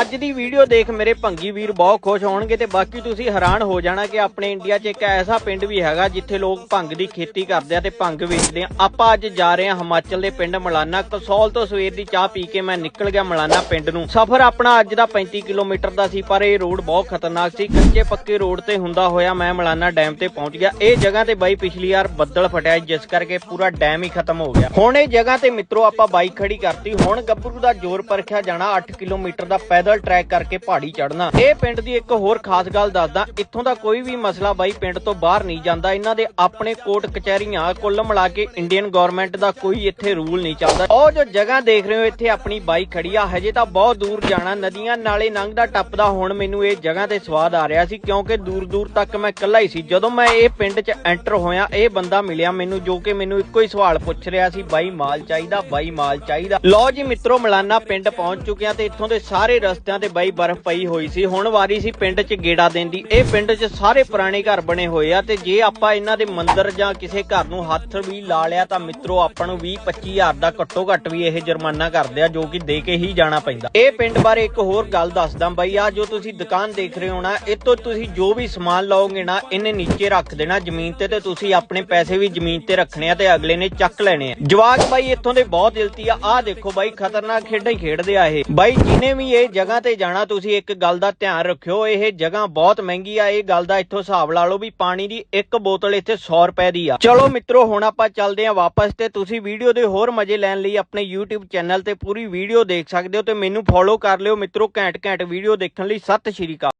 ਅੱਜ ਦੀ ਵੀਡੀਓ ਦੇਖ ਮੇਰੇ ਭੰਗੀ ਵੀਰ ਬਹੁਤ ਖੁਸ਼ ਹੋਣਗੇ ਤੇ ਬਾਕੀ ਤੁਸੀਂ ਹੈਰਾਨ ਹੋ ਜਾਣਾ ਕਿ ਆਪਣੇ ਇੰਡੀਆ 'ਚ ਇੱਕ ਐਸਾ ਪਿੰਡ ਵੀ ਹੈਗਾ ਜਿੱਥੇ ਲੋਕ ਭੰਗ ਦੀ ਖੇਤੀ ਕਰਦੇ ਆ ਤੇ ਭੰਗ ਵੇਚਦੇ ਆ। ਆਪਾਂ ਅੱਜ ਜਾ ਰਹੇ ਹਾਂ ਹਿਮਾਚਲ ਦੇ ਪਿੰਡ ਮਲਾਨਾ। ਕਸੌਲ ਤੋਂ ਸਵੇਰ ਦੀ ਚਾਹ ਪੀ ਕੇ ਮੈਂ ਨਿਕਲ ਗਿਆ ਮਲਾਨਾ ਪਿੰਡ ਨੂੰ। ਸਫ਼ਰ ਆਪਣਾ ਅੱਜ ਦਾ 35 ਕਿਲੋਮੀਟਰ ਦਾ ਸੀ, ਪਰ ਇਹ ਰੋਡ ਬਹੁਤ ਖਤਰਨਾਕ ਸੀ। ਕੱਚੇ ਪੱਕੇ ਰੋਡ ਤੇ ਹੁੰਦਾ ਹੋਇਆ ਮੈਂ ਮਲਾਨਾ ਡੈਮ ਤੇ ਪਹੁੰਚ ਗਿਆ। ਇਹ ਜਗ੍ਹਾ ਤੇ ਬਾਈ ਪਿਛਲੀ ਵਾਰ ਬੱਦਲ ਫਟਿਆ ਜਿਸ ਕਰਕੇ ਪੂਰਾ ਡੈਮ ਹੀ ਖਤਮ ਹੋ ਗਿਆ। ਹੁਣ ਇਹ ਜਗ੍ਹਾ ਤੇ ਮਿੱਤਰੋ ਆਪਾਂ ਬਾਈਕ ਖੜੀ ਕਰਤੀ। ਹੁਣ ਗੱਭਰੂ ਦਾ ਜ਼ੋਰ ਪਰਖਿਆ ਜਾਣਾ 8 ਕਿਲੋਮੀਟਰ ਦਾ ਪੈਦਲ ਟਰੈਕ ਕਰਕੇ ਪਹਾੜੀ ਚੜਨਾ ਇਹ ਪਿੰਡ ਦੀ ਇੱਕ ਹੋਰ ਖਾਸ ਗੱਲ ਦੱਸਦਾ, ਇੱਥੋਂ ਦਾ ਕੋਈ ਵੀ ਮਸਲਾ ਬਾਈ ਪਿੰਡ ਤੋਂ ਬਾਹਰ ਨਹੀਂ ਜਾਂਦਾ। ਇਹਨਾਂ ਦੇ ਆਪਣੇ ਕੋਰਟ ਕਚਹਿਰੀਆਂ, ਕੁੱਲ ਮਿਲਾ ਕੇ ਇੰਡੀਅਨ ਗਵਰਨਮੈਂਟ ਦਾ ਕੋਈ ਇੱਥੇ ਰੂਲ ਨਹੀਂ ਚੱਲਦਾ। ਉਹ ਜੋ ਜਗ੍ਹਾ ਦੇਖ ਰਹੇ ਹੋ, ਇੱਥੇ ਆਪਣੀ ਬਾਈਕ ਖੜੀ ਆ। ਹਜੇ ਤਾਂ ਬਹੁਤ ਦੂਰ ਜਾਣਾ। ਨਦੀਆਂ ਨਾਲੇ ਲੰਘਦਾ ਟੱਪਦਾ ਹੁਣ ਮੈਨੂੰ ਇਹ ਜਗ੍ਹਾ ਤੇ ਸਵਾਦ ਆ ਰਿਹਾ ਸੀ, ਕਿਉਂਕਿ ਦੂਰ ਦੂਰ ਤੱਕ ਮੈਂ ਇਕੱਲਾ ਹੀ ਸੀ। ਜਦੋਂ ਮੈਂ ਇਹ ਪਿੰਡ 'ਚ ਐਂਟਰ ਹੋਇਆ, ਇਹ ਬੰਦਾ ਮਿਲਿਆ ਮੈਨੂੰ, ਜੋ ਕਿ ਮੈਨੂੰ ਇੱਕੋ ਹੀ ਸਵਾਲ ਪੁੱਛ ਰਿਹਾ ਸੀ, ਬਾਈ ਮਾਲ ਚਾਹੀਦਾ, ਬਾਈ ਮਾਲ ਚਾਹੀਦਾ। ਲਓ ਜੀ ਮਿੱਤਰੋ, ਮਲਾਨਾ ਪਿੰਡ ਪਹੁੰਚ ਚੁੱਕਿਆ ਤੇ ਇੱਥੋਂ ਦੇ ਸਾਰੇ ਰਸਤਿਆਂ ਤੇ ਬਾਈ ਬਰਫ਼ ਪਈ ਹੋਈ ਸੀ। ਹੁਣ ਵਾਰੀ ਸੀ ਪਿੰਡ 'ਚ ਗੇੜਾ ਦੇਣ ਦੀ। ਇਹ ਪਿੰਡ 'ਚ ਸਾਰੇ ਪੁਰਾਣੇ ਘਰ ਬਣੇ ਹੋਏ ਆ ਤੇ ਜੇ ਆਪਾਂ ਇਹਨਾਂ ਦੇ ਮੰਦਿਰ ਜਾਂ ਕਿਸੇ ਘਰ ਨੂੰ ਹੱਥ ਵੀ ਲਾ ਲਿਆ ਤਾਂ ਮਿੱਤਰੋ, ਆਪਾਂ ਨੂੰ 20 25000 ਦਾ ਘੱਟੋ ਘੱਟ ਵੀ ਇਹ ਜੁਰਮਾਨਾ ਕਰਦੇ ਆ, ਜੋ ਕਿ ਦੇ ਕੇ ਹੀ ਜਾਣਾ ਪੈਂਦਾ। ਇਹ ਪਿੰਡ ਬਾਰੇ ਇੱਕ ਹੋਰ ਗੱਲ ਦੱਸਦਾ ਬਾਈ, ਆ ਜੋ ਤੁਸੀਂ ਦੁਕਾਨ ਦੇਖ ਰਹੇ ਹੋ ਨਾ, ਇਹ ਤੋਂ ਤੁਸੀਂ ਜੋ ਵੀ ਸਮਾਨ ਲਓਗੇ ਨਾ, ਇਹਨੇ ਨੀਚੇ ਰੱਖ ਦੇਣਾ ਜ਼ਮੀਨ ਤੇ ਤੇ ਤੁਸੀਂ ਆਪਣੇ ਪੈਸੇ ਵੀ ਜ਼ਮੀਨ ਤੇ ਰੱਖਣੇ ਆ ਤੇ ਅਗਲੇ ਨੇ ਚੱਕ ਲੈਣੇ ਆ। ਜਵਾਕ ਬਾਈ, ਇੱਥੋਂ ਦੇ ਬਹੁਤ ਦਿਲਤੀ ਆ। ਆਹ ਦੇਖੋ ਬਾਈ, ਖਤਰਨਾਕ ਖੇਡਾਂ ਹੀ ਖੇਡਦੇ ਆ ਇਹ। ਬਾਈ ਜਿਹਨੇ ਵੀ ਇਹ ਜਗ੍ਹਾ ਤੇ ਜਾਣਾ, ਤੁਸੀਂ ਇੱਕ ਗੱਲ ਦਾ ਧਿਆਨ ਰੱਖਿਓ, ਇਹ ਜਗ੍ਹਾ ਬਹੁਤ ਮਹਿੰਗੀ ਆ, ਇਹ ਗੱਲ ਦਾ ਇੱਥੋਂ ਹਿਸਾਬ ਲਾ ਲਓ ਵੀ ਪਾਣੀ ਦੀ ਇੱਕ ਬੋਤਲ ਇੱਥੇ 100 ਰੁਪਏ ਦੀ ਆ। ਚਲੋ ਮਿੱਤਰੋ, ਹੁਣ ਆਪਾਂ ਚੱਲਦੇ ਆ ਵਾਪਸ ਤੇ ਤੁਸੀਂ ਵੀਡੀਓ ਦੇ ਹੋਰ ਮਜ਼ੇ ਲੈਣ ਲਈ ਆਪਣੇ YouTube ਚੈਨਲ ਤੇ ਪੂਰੀ ਵੀਡੀਓ ਦੇਖ ਸਕਦੇ ਹੋ ਤੇ ਮੈਨੂੰ ਫੋਲੋ ਕਰ ਲਿਓ। ਮਿੱਤਰੋ, ਘੈਂਟ ਘੈਂਟ ਵੀਡੀਓ ਦੇਖਣ ਲਈ। ਸਤਿ ਸ਼੍ਰੀ ਅਕਾਲ।